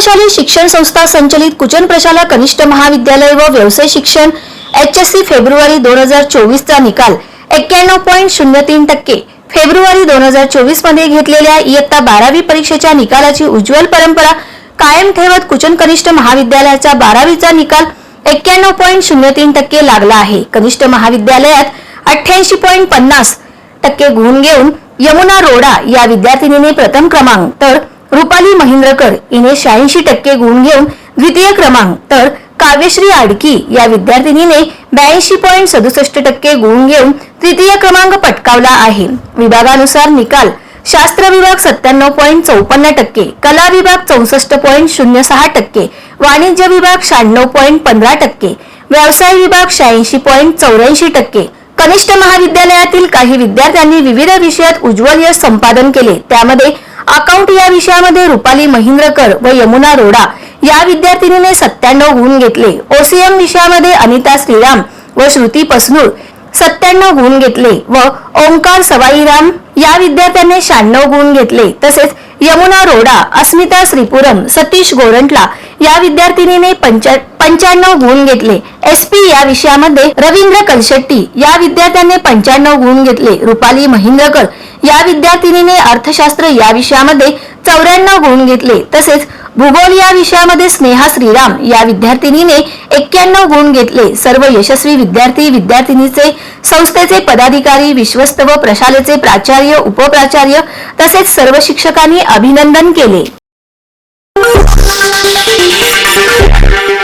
प्रभावशाली शिक्षण संस्था संचलित कुचन प्रशाला कनिष्ठ महाविद्यालय व व्यवसाय शिक्षण एच एस सी फेब्रुवारी दोन हजार चोवीसचा निकाल एक्क्याण्णव पॉईंट शून्य तीन टक्के. फेब्रुवारी दोन हजार चोवीसमध्ये घेतलेल्या इयत्ता बारावी परीक्षेच्या निकालाची उज्ज्वल परंपरा कायम ठेवत कुचन कनिष्ठ महाविद्यालयाचा बारावीचा निकाल एक्क्याण्णव पॉईंट शून्य तीन टक्के लागला आहे. कनिष्ठ महाविद्यालयात अठ्ठ्याऐंशी पॉईंट पन्नास टक्के गुण घेऊन यमुना रोडा या विद्यार्थिनीने प्रथम क्रमांक तर रुपाली महेंद्रकर हिने शहाऐंशी टक्के गुण घेऊन द्वितीय क्रमांक तर काव्यश्री आडकी या विद्यार्थिनीने ब्याऐंशी पॉईंट सदुसष्ट टक्के गुण घेऊन तृतीय क्रमांक पटकावला आहे. विभागानुसार निकाल शास्त्र विभाग सत्त्याण्णव पॉईंट चौपन्न टक्के कला विभाग चौसष्ट पॉईंट शून्य सहा टक्के वाणिज्य विभाग शहाण्णव पॉईंट पंधरा टक्के व्यवसाय विभाग शहाऐंशी पॉईंट चौऱ्याऐंशी टक्के. कनिष्ठ महाविद्यालयातील काही विद्यार्थ्यांनी विविध विषयात उज्ज्वल यश संपादन केले. त्यामध्ये अकाउंट या विषयामध्ये रुपाली महिंद्रकर व यमुना रोडा या विद्यार्थिनीने सत्त्याण्णव गुण घेतले. ओसीएम विषयामध्ये अनिता श्रीराम व श्रुती पसनूर सत्त्याण्णव गुण घेतले व ओंकार सवाईराम या विद्यार्थ्यांनी शहाण्णव गुण घेतले. तसेच यमुना रोडा अस्मिता श्रीपुरम सतीश गोरंटला या विद्यार्थिनीने पंच्याण्णव गुण घेतले. एस पी या विषयामध्ये रवींद्र कलशेट्टी या विद्यार्थ्याने पंच्याण्णव गुण घेतले. रुपाली महेंद्रकर या विद्यार्थिनीने अर्थशास्त्र या विषयामध्ये चौऱ्याण्णव गुण घेतले. तसेच भूगोल या विषयामध्ये स्नेहा श्रीराम या विद्यार्थिनीने एक्क्याण्णव गुण घेतले. सर्व यशस्वी विद्यार्थी विद्यार्थिनीचे संस्थेचे पदाधिकारी विश्वस्त व प्रशालेचे प्राचार्य उपप्राचार्य तसेच सर्व शिक्षकांनी अभिनंदन केले.